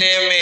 নেমে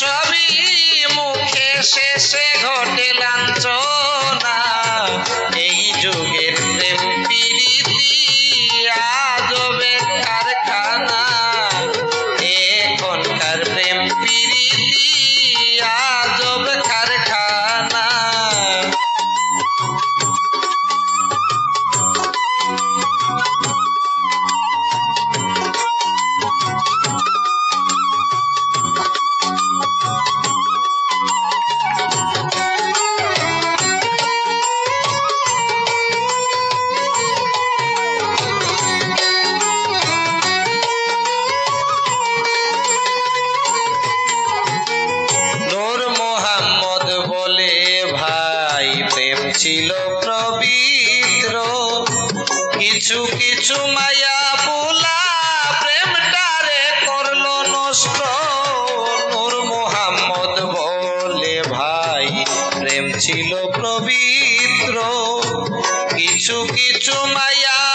সবই মুখে শেষে ঘটে লাঞ্ছনা। এই যুগের প্রেম প্রীতি ছিল পবিত্র কিছু কিছু মায়া বুলা প্রেমটারে করল নষ্ট। নূর মোহাম্মদ বলে ভাই, প্রেম ছিল পবিত্র কিছু কিছু মায়া